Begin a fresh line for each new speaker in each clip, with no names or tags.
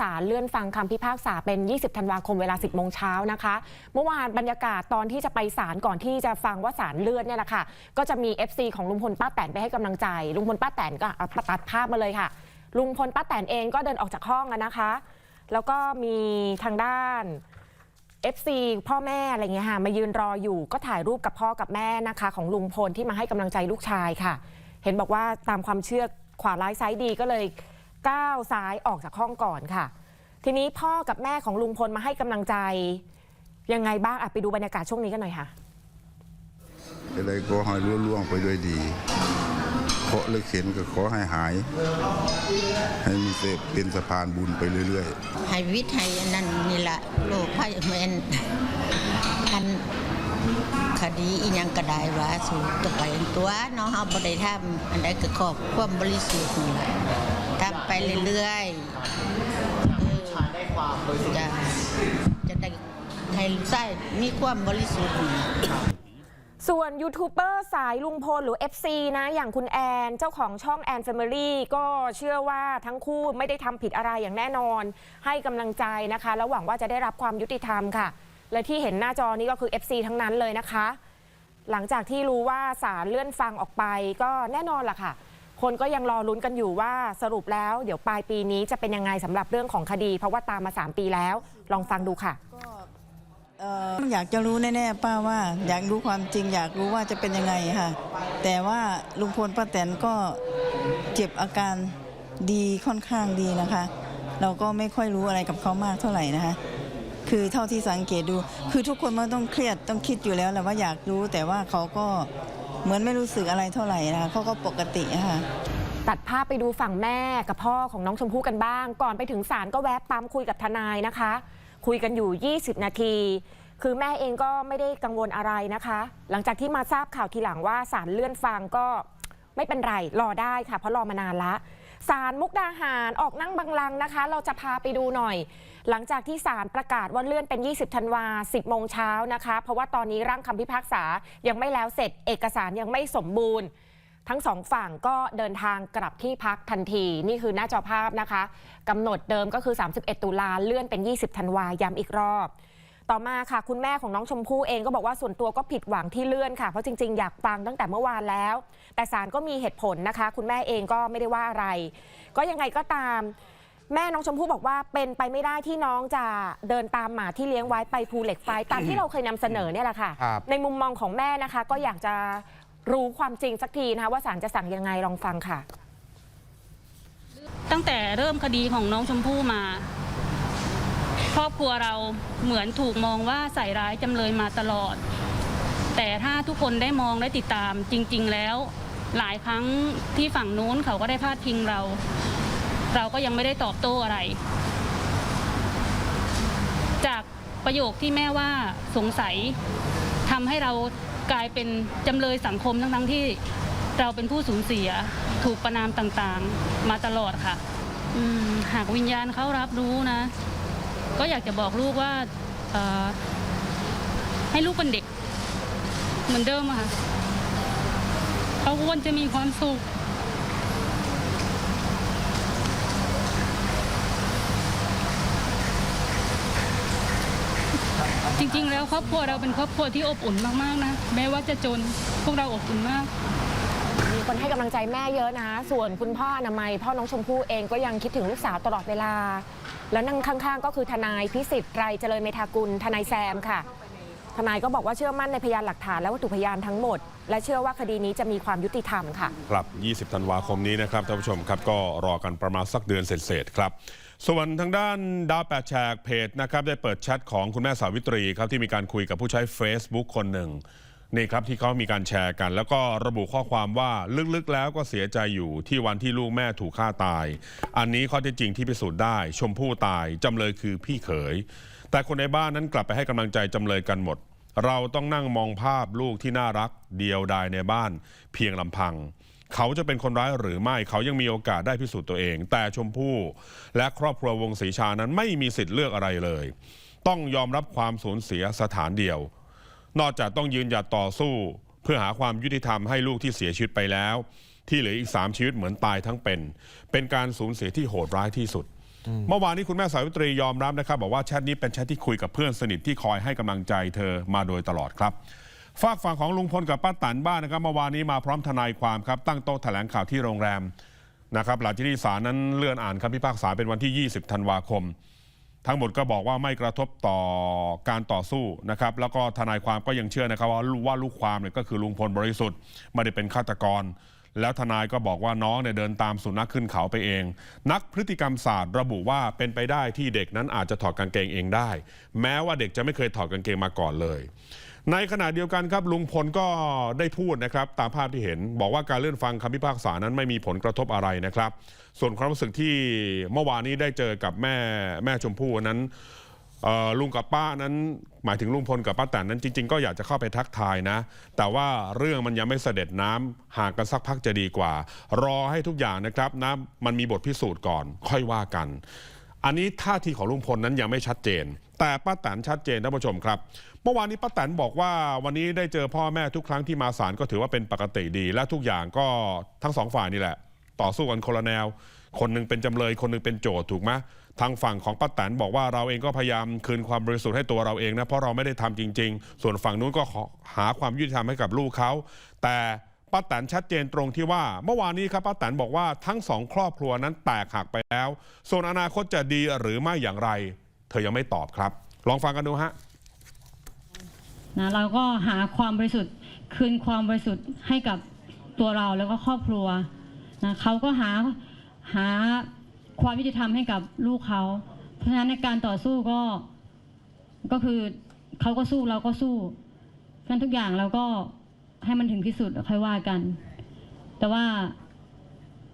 ศาลเลื่อนฟังคำพิพากษาเป็น 20 ธันวาคมเวลา 10 โมงเช้านะคะ เมื่อวานบรรยากาศตอนที่จะไปศาลก่อนที่จะฟังว่าศาลเลื่อนเนี่ยแหละค่ะ ก็จะมี FC ของลุงพลป้าแตนไปให้กำลังใจ ลุงพลป้าแตนก็เอาตัดภาพมาเลยค่ะ ลุงพลป้าแตนเองก็เดินออกจากห้องนะคะ แล้วก็มีทางด้าน FC พ่อแม่อะไรเงี้ยค่ะมายืนรออยู่ก็ถ่ายรูปกับพ่อกับแม่นะคะ ของลุงพลที่มาให้กำลังใจลูกชายค่ะ เห็นบอกว่าตามความเชื่อขวาร้ายซ้ายดีก็เลย ก้าวซ้ายออกจากห้องก่อนค่ะ ทีนี้พ่อกับแม่ของลุงพลมาให้กำลังใจ ยังไงบ้างอะไปดูบรรยากาศช่วงนี้กันหน่อยค่ะ
อะไรก็ให้รุ่ล่วงไปด้วยดีเคราะห์หรือเข็นก็ขอให้หาย ให้มีเสพเป็นสะพานบุญไปเรื่อยๆ
ให้วิทย์ให้อันนั้นนี่ละโลกภัยแมนอัน คดีอีหยังก็ไดว่าสูตัวไปตัวเนาะเฮาบ่ได้ทำอันใดก็ขอบความบริสุทธิ์นี่ล่ะทำไปเรื่อยๆ
ชายได้ความบริสุทธิ์
จะจะได้ให้ใส่มีความบริสุทธิ์นี่
ส่วนยูทูบเบอร์สายลุงพลหรือ FC นะ อย่างคุณแอนเจ้าของช่องแอนแฟมิลี่ก็เชื่อว่าทั้งคู่ไม่ได้ทำผิดอะไรอย่างแน่นอน ให้กำลังใจนะคะ แล้วหวังว่าจะได้รับความยุติธรรมค่ะ และที่เห็นหน้าจอนี้ก็คือ FC ทั้งนั้นเลยนะคะ หลังจากที่รู้ว่าศาลเลื่อนฟังออกไปก็แน่นอนล่ะค่ะ คนก็ยังรอลุ้นกันอยู่ว่าสรุปแล้วเดี๋ยวปลายปีนี้จะเป็นยังไงสำหรับเรื่องของคดี เพราะว่าตามมา 3 ปีแล้ว ลองฟังดูค่ะ
เอ่ออยากจะรู้แน่ๆป้าว่า อยากรู้ความจริง อยากรู้ว่าจะเป็นยังไงค่ะ แต่ว่าลุงพลป้าแตนก็เจ็บอาการดีค่อนข้างดีนะคะ เราก็ไม่ค่อยรู้อะไรกับเขามากเท่าไหร่นะคะ คือเท่าที่สังเกตดู คือทุกคนมันต้องเครียดต้องคิดอยู่แล้วแหละว่าอยากรู้ แต่ว่าเขาก็เหมือนไม่รู้สึกอะไรเท่าไหร่นะคะเขาก็ปกติค่ะ
ตัดภาพไปดูฝั่งแม่กับพ่อของน้องชมพู่กันบ้าง ก่อนไปถึงศาลก็แวะปั๊มคุยกับทนายนะคะ คุยกันอยู่ 20 นาที คือแม่เองก็ไม่ได้กังวลอะไรนะคะ หลังจากที่มาทราบข่าวทีหลังว่าศาลเลื่อนฟังก็ไม่เป็นไรรอได้ค่ะเพราะรอมานานละ ศาลมุกดาหารออกนั่งบังลังนะคะ เราจะพาไปดูหน่อย หลังจากที่ศาลประกาศว่าเลื่อนเป็น 20 ธันวา 10 โมงเช้านะคะ เพราะว่าตอนนี้ร่างคำพิพากษายังไม่แล้วเสร็จ เอกสารยังไม่สมบูรณ์ ทั้งสองฝั่งก็เดินทางกลับที่พักทันที นี่คือหน้าจอภาพนะคะกำหนดเดิมก็คือ 31 ตุลาเลื่อนเป็น 20 ธันวาย้ำอีกรอบ ต่อมาค่ะคุณแม่ของน้องชมพู่เองก็บอกว่าส่วนตัวก็ผิดหวังที่เลื่อนค่ะเพราะจริงๆ อยากฟังตั้งแต่เมื่อวานแล้ว แต่ศาลก็มีเหตุผลนะคะ คุณแม่เองก็ไม่ได้ว่าอะไร ก็ยังไงก็ตาม แม่น้องชมพู่บอกว่าเป็นไปไม่ได้ที่น้องจะเดินตามหมาที่เลี้ยงไว้ไปภูเหล็กไฟตามที่เราเคยนำเสนอเนี่ยแหละค่ะ
ครับ
ในมุมมองของแม่นะคะ ก็อยากจะรู้ความจริงสักทีนะคะว่าศาลจะสั่งยังไงลองฟังค่ะ
ตั้งแต่เริ่มคดีของน้องชมพู่มา ครอบครัวเราเหมือนถูกมองว่าใส่ร้ายจำเลยมาตลอด แต่ถ้าทุกคนได้มองได้ติดตามจริง ๆ แล้ว หลายครั้งที่ฝั่งนู้นเขาก็ได้พาดพิงเรา เราก็ยังไม่ได้ตอบโต้อะไร จากประโยคที่แม่ว่าสงสัยทำให้เรากลายเป็นจำเลยสังคมทั้งๆที่เราเป็นผู้สูญเสียถูกประนามต่างๆ มาตลอดค่ะอืมหากวิญญาณเขารับรู้นะ ก็อยากจะบอกลูกว่าให้ลูกเป็นเด็ก เหมือนเดิมอะค่ะเขาควรจะมีความสุขจริงๆ แล้วครอบครัวเราเป็นครอบครัวที่อบอุ่นมากๆนะแม้ว่าจะจนพวกเราอบอุ่นมาก
มีคนให้กำลังใจแม่เยอะนะ ส่วนคุณพ่ออนามัยพ่อน้องชมพู่เองก็ยังคิดถึงลูกสาวตลอดเวลา แล้วนั่งข้างๆ ก็คือทนายพิสิทธิ์ไรเจริญเมธากุล ทนายแซมค่ะ ทนายก็บอกว่าเชื่อมั่นในพยานหลักฐานและวัตถุพยานทั้งหมด และเชื่อว่าคดีนี้จะมีความยุติธรรมค่ะ
ครับ 20 ธันวาคมนี้นะครับท่านผู้ชมครับก็รอกันประมาณสักเดือนเศษๆครับ ส่วนทางด้านดาวแปดแฉกเพจนะครับได้เปิดแชทของคุณแม่สาวิตรีครับที่มีการคุยกับผู้ใช้ Facebook คนหนึ่ง นี่ครับที่เขามีการแชร์กัน แล้วก็ระบุข้อความว่าลึกๆแล้วก็เสียใจอยู่ที่วันที่ลูกแม่ถูกฆ่าตาย อันนี้ข้อเท็จจริงที่พิสูจน์ได้ ชมพู่ตายจำเลยคือพี่เขย แต่คนในบ้านนั้นกลับไปให้กำลังใจจำเลยกันหมด เราต้องนั่งมองภาพลูกที่น่ารัก เดียวดายในบ้าน เพียงลำพัง เขาจะเป็นคนร้ายหรือไม่เขายังมีโอกาสได้พิสูจน์ตัวเอง แต่ชมพู่ และครอบครัววงศรีชานั้นไม่มีสิทธิ์เลือกอะไรเลย ต้องยอมรับความสูญเสียสถานเดียว นอกจากต้องยืนหยัดต่อสู้ เพื่อหาความยุติธรรมให้ลูกที่เสียชีวิตไปแล้ว ที่เหลืออีก 3 ชีวิตเหมือนตายทั้งเป็น เป็นการสูญเสียที่โหดร้ายที่สุด เมื่อวานนี้คุณแม่สาวิตรียอมรับนะครับ บอกว่าแชทนี้เป็นแชทที่คุยกับเพื่อนสนิทที่คอยให้กำลังใจเธอมาโดยตลอดครับฝากฝั่งของลุงพลกับป้าตันบ้านนะครับเมื่อวานนี้มาพร้อมทนายความครับตั้งโต๊ะแถลงข่าวที่โรงแรมนะครับหลังจากที่ศาลนั้นเลื่อนอ่านคำพิพากษาเป็นวันที่ 20 ธันวาคม ทั้งหมดก็บอกว่าไม่กระทบต่อการต่อสู้นะครับ แล้วก็ทนายความก็ยังเชื่อนะครับว่าว่าลูกความเนี่ยก็คือลุงพลบริสุทธิ์ไม่ได้เป็นฆาตกร แล้วทนายก็บอกว่าน้องเนี่ยเดินตามสุนัขขึ้นเขาไปเอง นักพฤติกรรมศาสตร์ระบุว่าเป็นไปได้ที่เด็กนั้นอาจจะถอดกางเกงเองได้ แม้ว่าเด็กจะไม่เคยถอดกางเกงมาก่อนเลย ในขณะเดียวกันครับลุงพลก็ได้พูดนะครับ ตามภาพที่เห็น บอกว่าการเลื่อนฟังคำพิพากษานั้นไม่มีผลกระทบอะไรนะครับ ส่วนความรู้สึกที่เมื่อวานนี้ได้เจอกับแม่แม่ชมพู่นั้นลุงกับป้านั้น หมายถึงลุงพลกับป้าแตนนั้นจริง ๆ ก็อยากจะเข้าไปทักทายนะ แต่ว่าเรื่องมันยังไม่เสด็จน้ำห่างกันสักพักจะดีกว่า รอให้ทุกอย่างนะครับนะมันมีบทพิสูจน์ก่อน ค่อยว่ากัน อันนี้ท่าทีของลุงพลนั้นยังไม่ชัดเจน แต่ป้าแตนชัดเจนท่านผู้ชมครับ เมื่อวานนี้ป้าแตนบอกว่าวันนี้ได้เจอพ่อแม่ทุกครั้งที่มาศาลก็ถือว่าเป็นปกติดี และทุกอย่างก็ทั้งสองฝ่ายนี่แหละ ต่อสู้กันคนละแนว คนหนึ่งเป็นจำเลย คนหนึ่งเป็นโจทย์ถูกไหมทางฝั่งของป้าแตนบอกว่าเราเองก็พยายามคืนความบริสุทธิ์ให้ตัวเราเองนะเพราะเราไม่ได้ทำจริง ๆ ส่วนฝั่งนู้นก็หาความยุติธรรมให้กับลูกเขาแต่ ป้าแตนชัดเจนตรงที่ว่า เมื่อวานนี้ครับป้าแตนบอกว่าทั้งสองครอบครัวนั้นแตกหักไปแล้ว ส่วนอนาคตจะดีหรือไม่อย่างไร เธอยังไม่ตอบครับ ลองฟังกันดูฮะ
นะเราก็หาความบริสุทธิ์คืนความบริสุทธิ์ให้กับตัวเราแล้วก็ครอบครัวนะเขาก็หาหาความยุติธรรมให้กับลูกเขา เพราะฉะนั้นในการต่อสู้ก็ก็คือเขาก็สู้เราก็สู้เพราะฉะนั้นทุกอย่างเราก็ ให้มันถึงที่สุดค่อยว่ากัน แต่ว่า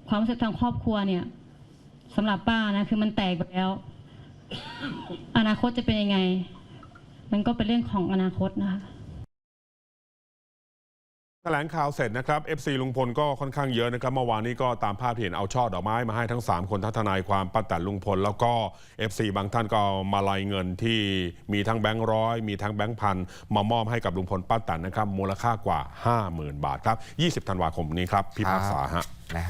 ความรู้สึกทางครอบครัวเนี่ยสำหรับป้านะคือมันแตกไปแล้ว อนาคตจะเป็นยังไง มันก็เป็นเรื่องของอนาคตนะคะ
แถลงข่าวเสร็จนะครับ FC ลุงพลก็ค่อนข้างเยอะนะครับเมื่อวานนี้ก็ตามภาพที่เห็นเอาช่อดอกไม้มาให้ทั้ง 3 คนทั้งทนายความป้าแตนลุงพล แล้วก็ FC บางท่านก็มาลายเงินที่มีทั้งแบงค์ร้อยมีทั้งแบงค์พันมามอบให้กับลุงพลป้าแตนนะครับมูลค่ากว่า 50,000 บาทครับ 20 ธันวาคมนี้ครับพิพากษาฮะ
นะ